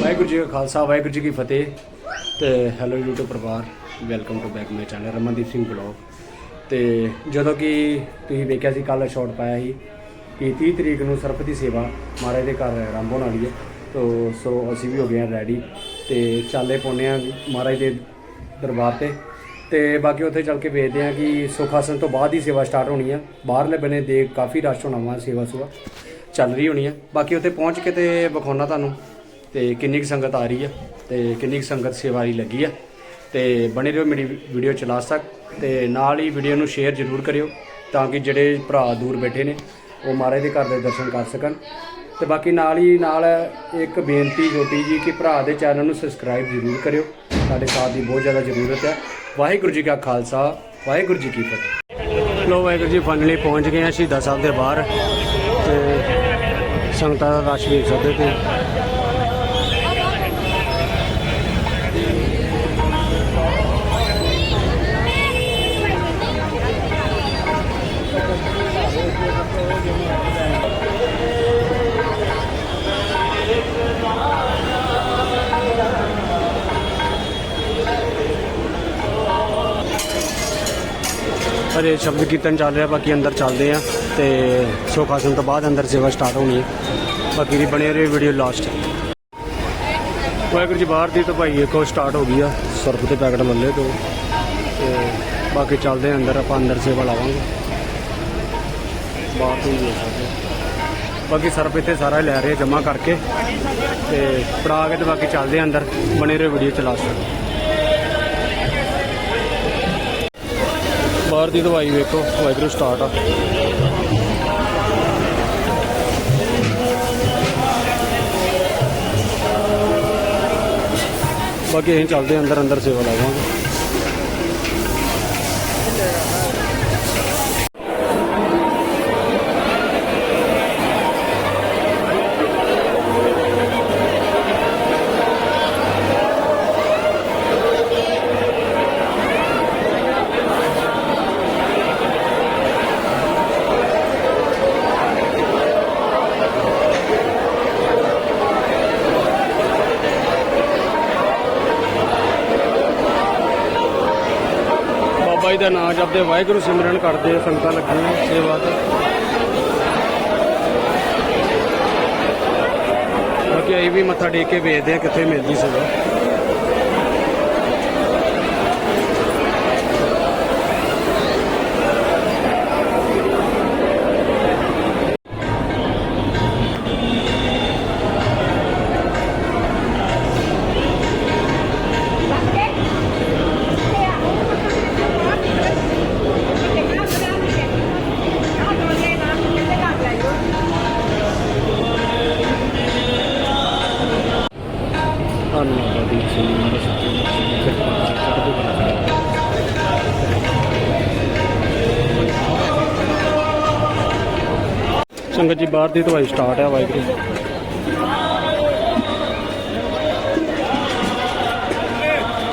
ਵਾਹਿਗੁਰੂ ਜੀ ਕਾ ਖਾਲਸਾ, ਵਾਹਿਗੁਰੂ ਜੀ ਕੀ ਫਤਿਹ ਤੇ ਹੈਲੋ YouTube ਪਰਿਵਾਰ welcome to back my channel Ramandeep Singh blog ਤੇ ਜਦੋਂ ਕਿ ਤੁਸੀਂ ਵੇਖਿਆ ਸੀ ਕੱਲ ਸ਼ਾਟ ਪਾਇਆ ਸੀ ਕਿ 30 ਤਰੀਕ ਨੂੰ ਸਰਪ ਦੀ ਸੇਵਾ ਮਹਾਰਾਜ ਦੇ ਘਰ ਆਰੰਭ ਹੋਣ ਵਾਲੀ ਹੈ। ਤੋ, ਸੋ ਅਸੀਂ ਵੀ ਹੋ ਗਏ ਹਾਂ ਰੈਡੀ ਤੇ ਚਾਲੇ ਪਾਉਂਦੇ ਹਾਂ ਮਹਾਰਾਜ ਦੇ ਦਰਬਾਰ ਤੇ। ਤੇ ਬਾਕੀ ਉੱਥੇ ਚੱਲ ਕੇ ਵੇਖਦੇ ਹਾਂ ਕਿ ਸੁੱਖ ਆਸਨ ਤੋਂ ਬਾਅਦ ਹੀ ਸੇਵਾ ਸਟਾਰਟ ਹੋਣੀ ਆ। ਬਾਹਰਲੇ ਬਨੇ ਦੇ ਕਾਫੀ ਰਸ਼ ਹੋਣਾ ਵਾ ਸੇਵਾ ਸੁਆ ਚੱਲ ਰਹੀ ਹੋਣੀ ਆ। ਬਾਕੀ ਉੱਥੇ ਪਹੁੰਚ ਕੇ ਤੇ ਵਿਖਾਉਣਾ ਤੁਹਾਨੂੰ। ਤੇ ਕਿੰਨੀ ਕੁ ਸੰਗਤ ਆ ਰਹੀ ਹੈ ਤੇ ਕਿੰਨੀ ਕੁ ਸੰਗਤ ਸੇਵਾਰੀ ਲੱਗੀ ਆ। ਤੇ ਬਣੇ ਰਹੋ ਮੇਰੀ ਵੀਡੀਓ ਚਲਾ ਸਕ ਤੇ ਨਾਲ ਹੀ ਵੀਡੀਓ ਨੂੰ ਸ਼ੇਅਰ ਜ਼ਰੂਰ ਕਰਿਓ ਤਾਂ ਕਿ ਜਿਹੜੇ ਭਰਾ ਦੂਰ ਬੈਠੇ ਨੇ ਉਹ ਮਹਾਰਾਜ ਦੇ ਘਰ ਦੇ ਦਰਸ਼ਨ ਕਰ ਸਕਣ। ਤੇ ਬਾਕੀ ਨਾਲ ਹੀ ਨਾਲ ਇੱਕ ਬੇਨਤੀ ਛੋਟੀ ਜੀ ਕਿ ਭਰਾ ਦੇ ਚੈਨਲ ਨੂੰ ਸਬਸਕ੍ਰਾਈਬ ਜ਼ਰੂਰ ਕਰਿਓ। ਸਾਡੇ ਸਾਥ ਦੀ ਬਹੁਤ ਜ਼ਿਆਦਾ ਜ਼ਰੂਰਤ ਹੈ ਵਾਹਿਗੁਰੂ ਜੀ ਕਾ ਖਾਲਸਾ, ਵਾਹਿਗੁਰੂ ਜੀ ਕੀ ਫਤਿਹ। ਲੋ ਵਾਹਿਗੁਰੂ ਜੀ ਫਾਈਨਲੀ ਪਹੁੰਚ ਗਏ ਹਾਂ ਸ਼ਹੀਦਾਂ ਸਾਹਿਬ ਦੇ ਬਾਹਰ ਤੇ ਸੰਗਤਾਂ ਦਾ ਰਸ਼ ਵੇਖ ਸਕਦੇ ਤੇ ਅਰੇ ਸ਼ਬਦ ਕੀਰਤਨ ਚੱਲ ਰਿਹਾ, ਬਾਕੀ ਅੰਦਰ ਚੱਲਦੇ ਆ ਤੇ ਸੋਖਾਸਨ ਤੋਂ ਬਾਅਦ ਅੰਦਰ ਸੇਵਾ ਸਟਾਰਟ ਹੋਣੀ ਹੈ। ਬਾਕੀ ਦੀ ਬਣੇ ਰਹੇ ਵੀਡੀਓ ਲਾਸਟ ਵਾਹਿਗੁਰੂ ਜੀ ਬਾਹਰ ਦੀ ਤਾਂ ਭਾਈ ਇੱਕੋ ਸਟਾਰਟ ਹੋ ਗਈ ਆ, ਸਰਪ ਦੇ ਪੈਕਟ ਮੱਲੇ ਤੋਂ। ਤੇ ਬਾਕੀ ਚੱਲਦੇ ਆ ਅੰਦਰ, ਆਪਾਂ ਅੰਦਰ ਸੇਵਾ ਲਾਵਾਂਗੇ। ਬਾਹਰ ਤੋਂ ਹੀ ਬਾਕੀ ਸਰਪ ਇੱਥੇ ਸਾਰਾ ਲੈ ਰਹੇ ਜਮਾ ਕਰਕੇ। ਤੇ ਪੜਾ ਕੇ ਤੇ ਬਾਕੀ ਚੱਲਦੇ ਆ ਅੰਦਰ, ਬਣੇ ਰਹੇ ਵੀਡੀਓ ਚ ਲਾਸਟ ਬਾਹਰ ਦੀ ਦਵਾਈ ਵੇਖੋ ਵਾਹਿਗੁਰੂ ਸਟਾਰਟ ਆ। ਬਾਕੀ ਅਸੀਂ ਚੱਲਦੇ ਅੰਦਰ ਅੰਦਰ ਸੇਵਾ ਲਾਵਾਂਗੇ। ਬਾਬਾ ਦਾ ਨਾਮ ਜਪਦੇ ਵਾਹਿਗੁਰੂ ਸਿਮਰਨ ਕਰਦੇ ਸੰਗਤਾਂ ਲੱਗੀਆਂ, ਸੇਵਾ ਤੇ। ਬਾਕੀ ਅਸੀਂ ਵੀ ਮੱਥਾ ਟੇਕ ਕੇ ਵੇਖਦੇ ਆ ਕਿੱਥੇ ਮਿਲਦੀ ਸੇਵਾ। ਧੰਨਵਾਦ ਦੀ ਸਿੰਘ ਸੱਚੇ ਦੀ ਕਿਰਪਾ ਚੜ੍ਹਦੀ ਕਲਾ ਸੰਗਤ ਜੀ ਬਾਹਰ ਦੀ ਦਵਾਈ ਸਟਾਰਟ ਹੈ ਵਾਹਿਗੁਰੂ।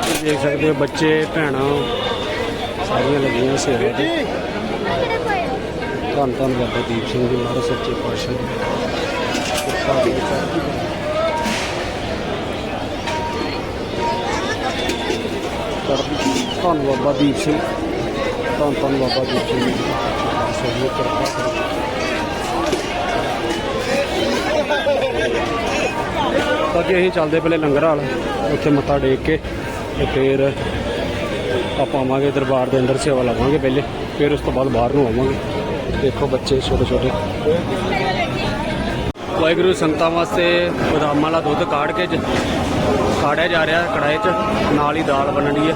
ਤੁਸੀਂ ਦੇਖ ਸਕਦੇ ਹੋ ਬੱਚੇ, ਭੈਣਾਂ, ਸਾਰੀਆਂ ਲੱਗੀਆਂ ਸੇਵਾ ਦੀ ਧੰਨ ਧੰਨ ਬਾਬਾ ਦੀਪ ਸਿੰਘ ਜੀ ਮਹਾਰਾਜ, ਸੱਚੇ ਪਾਤਸ਼ਾਹ ਦੀ ਕਿਰਪਾ ਦੇ ਧੰਨ ਬਾਬਾ ਦੀਪ ਸਿੰਘ। ਧੰਨ ਧੰਨ ਬਾਬਾ ਦੀਪ ਸਿੰਘ ਸਭੀ ਕਿਰਪਾ ਕਰੋ ਬਾਕੀ ਅਸੀਂ ਚੱਲਦੇ ਪਹਿਲੇ ਲੰਗਰ ਹਾਲ, ਉੱਥੇ ਮੱਥਾ ਟੇਕ ਕੇ ਤੇ ਫਿਰ ਆਪਾਂ ਆਵਾਂਗੇ ਦਰਬਾਰ ਦੇ ਅੰਦਰ, ਸੇਵਾ ਲਾਵਾਂਗੇ ਪਹਿਲੇ, ਫਿਰ ਉਸ ਤੋਂ ਬਾਅਦ ਬਾਹਰ ਨੂੰ ਆਵਾਂਗੇ। ਦੇਖੋ ਬੱਚੇ ਛੋਟੇ ਛੋਟੇ ਵਾਹਿਗੁਰੂ, ਸੰਗਤਾਂ ਵਾਸਤੇ ਬਦਾਮਾਂ ਵਾਲਾ ਦੁੱਧ ਕਾੜ ਕੇ ਜ- ਕਾੜਿਆ ਜਾ ਰਿਹਾ ਕੜਾਏ 'ਚ, ਨਾਲ ਹੀ ਦਾਲ ਬਣਨੀ ਹੈ।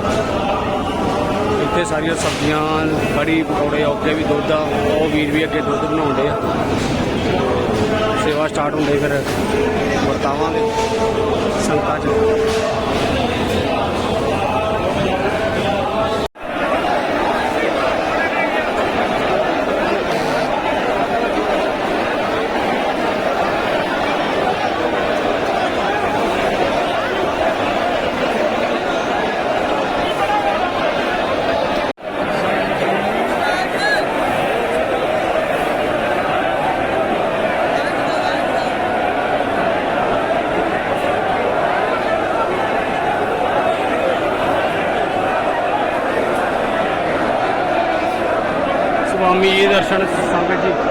ਇੱਥੇ ਸਾਰੀਆਂ ਸਬਜ਼ੀਆਂ, ਕੜੀ, ਪਕੌੜੇ ਔਕੇ ਵੀ ਦੁੱਧ ਆ, ਉਹ ਵੀਰ ਵੀ ਅੱਗੇ ਦੁੱਧ ਬਣਾਉਂਦੇ ਆ। ਸੇਵਾ ਸਟਾਰਟ ਹੁੰਦੇ ਫਿਰ ਵਰਤਾਵਾਂਗੇ ਸੰਗਤਾਂ 'ਚ। achando esse samba de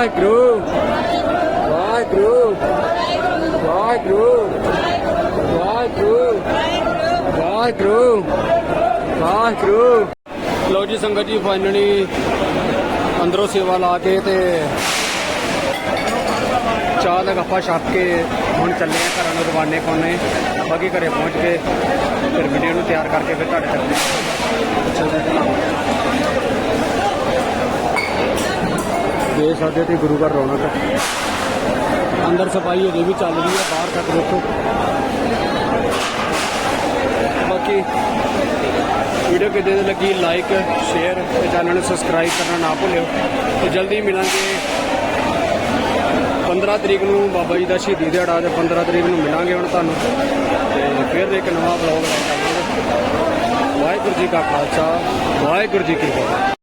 Waheguru Waheguru Waheguru Waheguru Waheguru Waheguru ਲੋ ਜੀ ਸੰਗਤ ਜੀ ਫਾਈਨਲੀ ਅੰਦਰੋਂ ਸੇਵਾ ਲਾ ਕੇ ਤੇ ਚਾਹ ਦਾ ਗੱਪਾ ਛੱਕ ਕੇ ਹੁਣ ਚੱਲੇ ਆ ਘਰਾਂ ਨੂੰ ਰਵਾਨੇ ਪਾਉਣੇ। ਬਾਕੀ ਘਰੇ ਪਹੁੰਚ ਕੇ ਫਿਰ ਵੀਡੀਓ ਨੂੰ ਤਿਆਰ ਕਰਕੇ ਫਿਰ ਤੁਹਾਡੇ ਤੱਕ ਦੇ ਸਕਦੇ ਤੇ ਗੁਰੂ ਘਰ ਰੌਣਕ ਅੰਦਰ ਸਫ਼ਾਈ ਅਜੇ ਵੀ ਚੱਲ ਰਹੀ ਹੈ, ਬਾਹਰ ਤੱਕ ਦੇਖੋ। ਬਾਕੀ ਵੀਡੀਓ ਕਿਤੇ ਦੀ ਲੱਗੀ ਲਾਈਕ ਸ਼ੇਅਰ ਤੇ ਚੈਨਲ ਨੂੰ ਸਬਸਕ੍ਰਾਈਬ ਕਰਨਾ ਨਾ ਭੁੱਲਿਓ। ਤੇ ਜਲਦੀ ਮਿਲਾਂਗੇ। 15 ਤਰੀਕ ਨੂੰ ਬਾਬਾ ਜੀ ਦਾ ਸ਼ਹੀਦੀ ਦਿਹਾੜਾ ਤੇ 15 ਤਰੀਕ ਨੂੰ ਮਿਲਾਂਗੇ ਹੁਣ ਤੁਹਾਨੂੰ। ਤੇ ਫਿਰ ਇੱਕ ਨਵਾਂ ਵਲੌਗ ਲੈ ਕੇ ਆਵਾਂਗੇ। ਵਾਹਿਗੁਰੂ ਜੀ ਕਾ ਖਾਲਸਾ, ਵਾਹਿਗੁਰੂ ਜੀ ਕੀ ਫਤਿਹ।